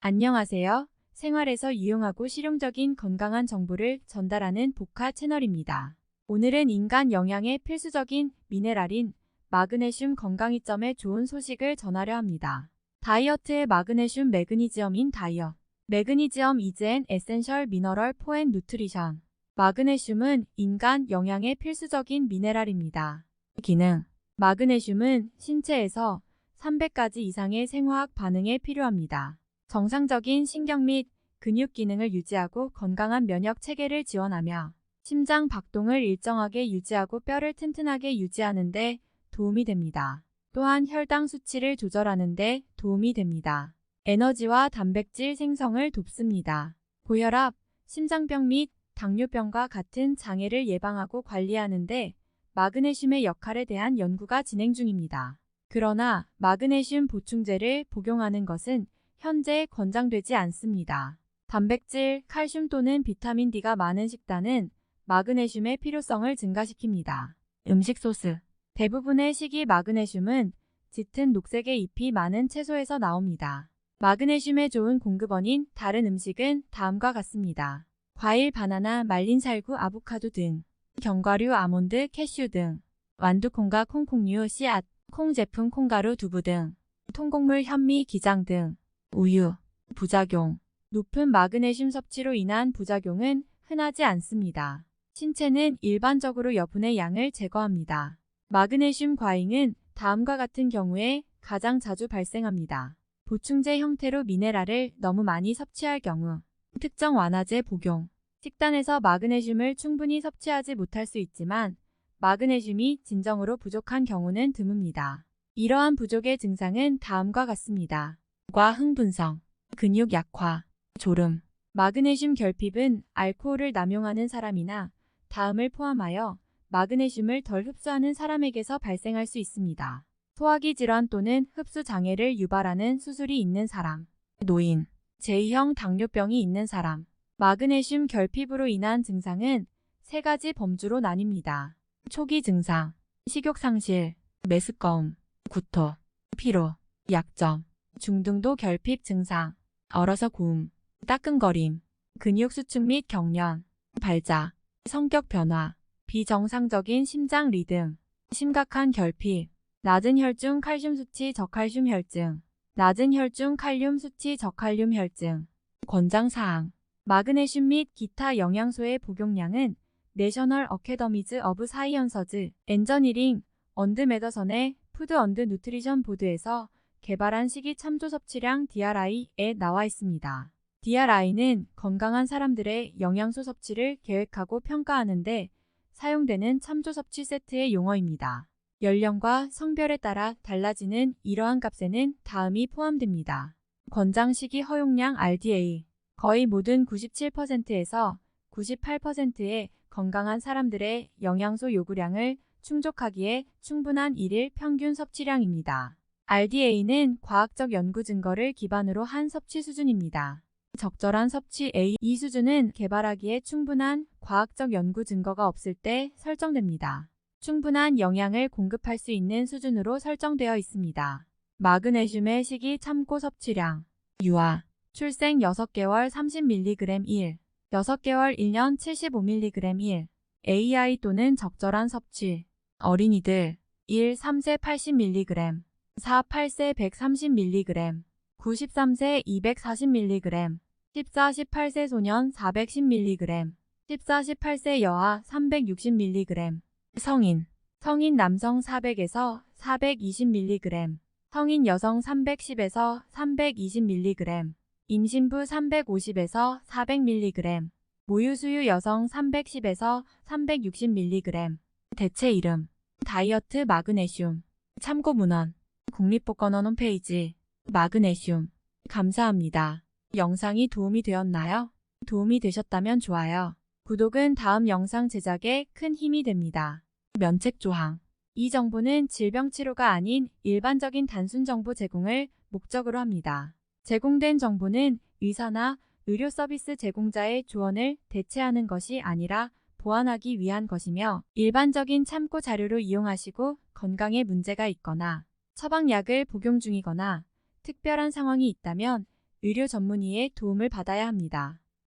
안녕하세요. 생활에서 유용하고 실용적인 건강한 정보를 전달하는 복화 채널입니다. 오늘은 인간 영양에 필수적인 미네랄인 마그네슘 건강이점에 좋은 소식을 전하려 합니다. 다이어트의 마그네슘 매그니지엄인 다이어. 매그니지엄 이즈엔 에센셜 미너럴 포앤 누트리션. 마그네슘은 인간 영양에 필수적인 미네랄입니다. 기능. 마그네슘은 신체에서 300가지 이상의 생화학 반응에 필요합니다. 정상적인 신경 및 근육 기능을 유지하고 건강한 면역 체계를 지원하며 심장 박동을 일정하게 유지하고 뼈를 튼튼하게 유지하는 데 도움이 됩니다. 또한 혈당 수치를 조절하는 데 도움이 됩니다. 에너지와 단백질 생성을 돕습니다. 고혈압, 심장병 및 당뇨병과 같은 장애를 예방하고 관리하는 데 마그네슘의 역할에 대한 연구가 진행 중입니다. 그러나 마그네슘 보충제를 복용하는 것은 현재 권장되지 않습니다. 단백질, 칼슘 또는 비타민 D가 많은 식단은 마그네슘의 필요성을 증가시킵니다. 음식 소스 대부분의 식이 마그네슘은 짙은 녹색의 잎이 많은 채소에서 나옵니다. 마그네슘의 좋은 공급원인 다른 음식은 다음과 같습니다. 과일, 바나나, 말린 살구, 아보카도 등 견과류, 아몬드, 캐슈 등 완두콩과 콩콩류, 씨앗, 콩 제품, 콩가루, 두부 등 통곡물, 현미, 기장 등 우유, 부작용 높은 마그네슘 섭취로 인한 부작용은 흔하지 않습니다. 신체는 일반적으로 여분의 양을 제거합니다. 마그네슘 과잉은 다음과 같은 경우에 가장 자주 발생합니다. 보충제 형태로 미네랄을 너무 많이 섭취할 경우, 특정 완화제 복용, 식단에서 마그네슘을 충분히 섭취하지 못할 수 있지만 마그네슘이 진정으로 부족한 경우는 드뭅니다. 이러한 부족의 증상은 다음과 같습니다. 과 흥분성, 근육 약화, 졸음, 마그네슘 결핍은 알코올을 남용하는 사람이나 다음을 포함하여 마그네슘을 덜 흡수하는 사람에게서 발생할 수 있습니다. 소화기 질환 또는 흡수 장애를 유발하는 수술이 있는 사람, 노인, 제2형 당뇨병이 있는 사람, 마그네슘 결핍으로 인한 증상은 세 가지 범주로 나뉩니다. 초기 증상, 식욕 상실, 메스꺼움, 구토, 피로, 약점, 중등도 결핍 증상, 얼어서 고움, 따끔거림, 근육 수축 및 경련, 발작, 성격 변화, 비정상적인 심장 리듬, 심각한 결핍, 낮은 혈중 칼슘 수치 저칼슘 혈증, 낮은 혈중 칼륨 수치 저칼륨 혈증, 권장사항, 마그네슘 및 기타 영양소의 복용량은 내셔널 어캐더미즈 어브 사이언서즈 엔저니링 언드 메더선의 푸드 언드 누트리션 보드에서 개발한 식이 참조 섭취량 DRI에 나와 있습니다. DRI는 건강한 사람들의 영양소 섭취를 계획하고 평가하는데 사용되는 참조 섭취 세트의 용어입니다. 연령과 성별에 따라 달라지는 이러한 값에는 다음이 포함됩니다. 권장 식이 허용량 RDA 거의 모든 97%에서 98%의 건강한 사람들의 영양소 요구량을 충족하기에 충분한 일일 평균 섭취량입니다. RDA는 과학적 연구 증거를 기반으로 한 섭취 수준입니다. 적절한 섭취 A 이 수준은 개발하기에 충분한 과학적 연구 증거가 없을 때 설정됩니다. 충분한 영양을 공급할 수 있는 수준으로 설정되어 있습니다. 마그네슘의 식이 참고 섭취량 유아 출생 6개월 30mg 1 6개월 1년 75mg 1 AI 또는 적절한 섭취 어린이들 1 3세 80mg 4 8세 130mg 93세 240mg 14 18세 소년 410mg 14 18세 여아 360mg 성인. 성인 남성 400에서 420mg 성인 여성 310에서 320mg 임신부 350에서 400mg, 모유수유 여성 310에서 360mg. 대체 이름. 다이어트 마그네슘. 참고 문헌 국립보건원 홈페이지 마그네슘 감사합니다. 영상이 도움이 되었나요? 도움이 되셨다면 좋아요. 구독은 다음 영상 제작에 큰 힘이 됩니다. 면책 조항 이 정보는 질병 치료가 아닌 일반적인 단순 정보 제공을 목적으로 합니다. 제공된 정보는 의사나 의료 서비스 제공자의 조언을 대체하는 것이 아니라 보완하기 위한 것이며 일반적인 참고 자료로 이용하시고 건강에 문제가 있거나 처방약을 복용 중이거나 특별한 상황이 있다면 의료 전문의의 도움을 받아야 합니다.